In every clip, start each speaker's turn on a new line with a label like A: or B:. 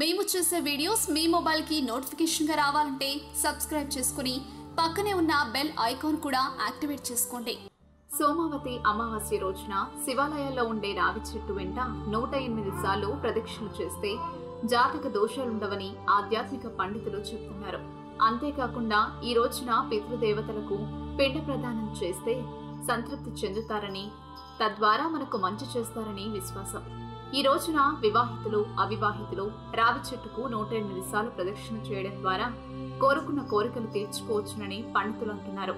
A: మేము చేసే వీడియోస్ మీ మొబైల్కి నోటిఫికేషన్గా రావాలంటే సబ్స్క్రైబ్ చేసుకుని పక్కనే ఉన్న బెల్ ఐకాన్ కూడా యాక్టివేట్ చేసుకోండి.
B: సోమావతి అమావాస్య రోజున శివాలయాల్లో ఉండే రావి చెట్టు వెంట నూట ఎనిమిది సార్లు ప్రదక్షిణలు చేస్తే జాతక దోషాలుండవని ఆధ్యాత్మిక పండితులు చెబుతున్నారు అంతేకాకుండా ఈ రోజున పితృదేవతలకు పిండ ప్రదానం చేస్తే సంతృప్తి చెందుతారని తద్వారా మనకు మంచి చేస్తారని విశ్వాసం. ఈ రోజున వివాహితులు అవివాహితులు రావి చెట్టుకు నూట ఎనిమిది సార్లు ప్రదక్షిణ చేయడం ద్వారా కోరుకున్న కోరికలు తీర్చుకోవచ్చునని పండితులు అంటున్నారు.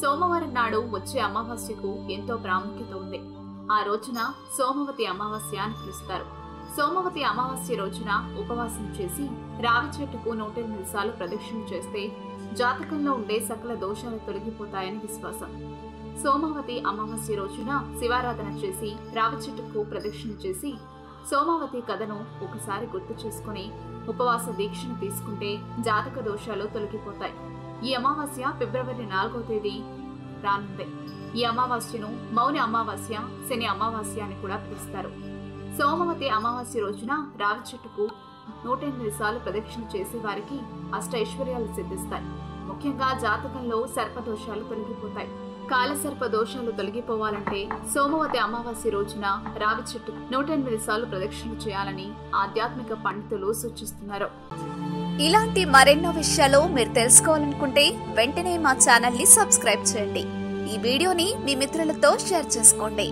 B: సోమవారం నాడు వచ్చే అమావాస్యకు ఎంతో ప్రాముఖ్యత ఉంది. ఆ రోజున సోమవతి అమావాస్య అని పిలుస్తారు. సోమవతి అమావాస్య రోజున ఉపవాసం చేసి రావి చెట్టుకు నూట ఎనిమిది సార్లు ప్రదక్షిణ చేస్తే జాతకంలో ఉండే సకల దోషాలు తొలగిపోతాయని విశ్వాసం. సోమావతి అమావాస్య రోజున శివారాధన చేసి రావి చెట్టుకు ప్రదక్షిణ చేసి సోమావతి కథను ఒకసారి గుర్తు చేసుకుని ఉపవాస దీక్షను తీసుకుంటే జాతక దోషాలు తొలగిపోతాయి. ఈ అమావాస్య ఫిబ్రవరి నాలుగో తేదీ రానుంది. ఈ అమావాస్యను మౌని అమావాస్య శని అమావాస్య అని కూడా పిలుస్తారు. సోమవతి అమావాస్య రోజున రావి చెట్టుకు నూట ఎనిమిది సార్లు ప్రదక్షిణ చేసే వారికి అష్ట ఐశ్వర్యాలు సిద్ధిస్తాయి. ముఖ్యంగా జాతకంలో సర్పదోషాలు తొలగిపోతాయి. కాలసర్ప దోషాలు తొలగిపోవాలంటే సోమవతి అమావాస్య రోజున రావి చెట్టు నూట ఎనిమిది సార్లు ప్రదక్షిణ చేయాలని ఆధ్యాత్మిక పండితులు సూచిస్తున్నారు.
C: ఇలాంటి మరెన్నో విషయాలు మీరు తెలుసుకోవాలనుకుంటే వెంటనే మా ఛానల్ని సబ్స్క్రైబ్ చేయండి. ఈ వీడియోని మీ మిత్రులతో షేర్ చేసుకోండి.